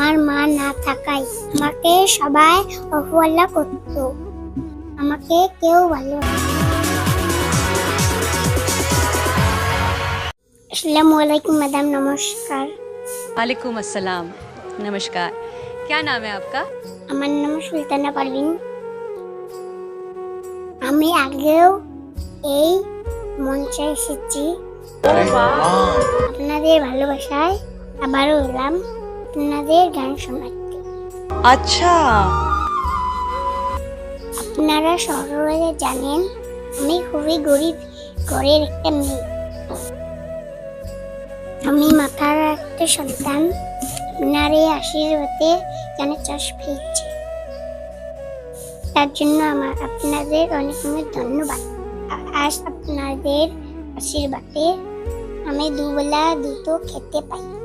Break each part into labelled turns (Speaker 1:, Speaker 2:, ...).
Speaker 1: আমার মা না থাকায় আমাকে সবাই অবহেলা করত আমাকে কেউ ভালো আসসালামু আলাইকুম ম্যাডাম নমস্কার
Speaker 2: वालेकुम अस्सलाम नमस्कार क्या नाम है आपका
Speaker 1: আমার নাম সুলতানা পারভিন আমি আগেও এই মঞ্চে এসেছি আপনাদের ভালোবাসায় আবারও এলাম আপনাদের গান শোনাচ্ছি
Speaker 2: আচ্ছা।
Speaker 1: আপনারা সকলে জানেন আমি খুবই গরিব ঘরের একটা মেয়ে। আমি মাথার একটা সন্তান। আপনার এই আশীর্বাদে যেন চাষ পেয়েছি। তার জন্য আমার আপনাদের অনেক অনেক ধন্যবাদ। আজ আপনাদের আশীর্বাদে আমি দুবেলা দুটো খেতে পাই।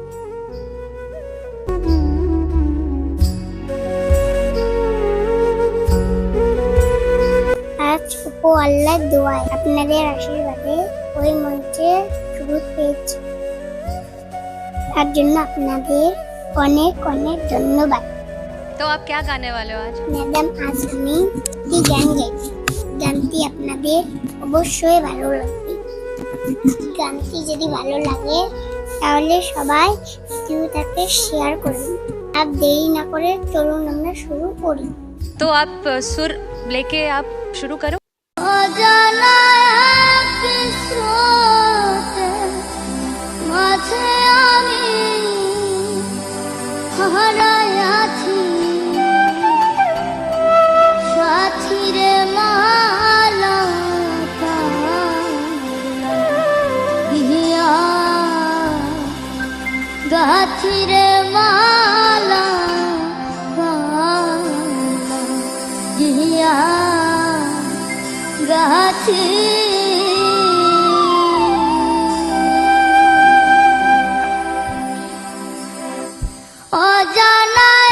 Speaker 1: আজ উপো আল্লাহ দোয়ায় আপনাদের আশীর্বাদে ওই মঞ্চে সুযোগ পেয়েছি তার জন্য আপনাদের অনেক অনেক ধন্যবাদ
Speaker 2: तो आप क्या गाने वाले हो आज
Speaker 1: ম্যাডাম আজ আমি একটি গান গাইছি গানটি আপনাদের অবশ্যই ভালো লাগবে গানটি যদি ভালো লাগে তাহলে সবাই ভিডিওটাকে শেয়ার করুন আর দেরি না করে চলুন আমরা শুরু করি
Speaker 2: तो आप अ, सुर लेके आप शुरू करो
Speaker 1: অজানা অজানা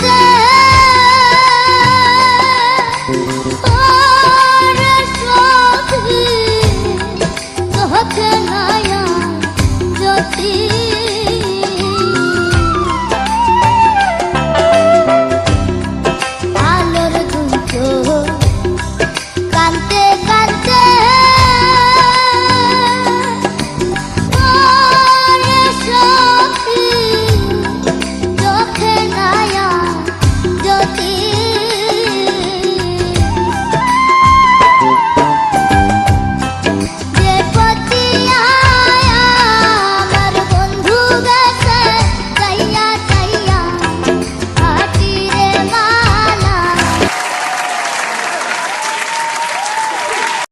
Speaker 3: 神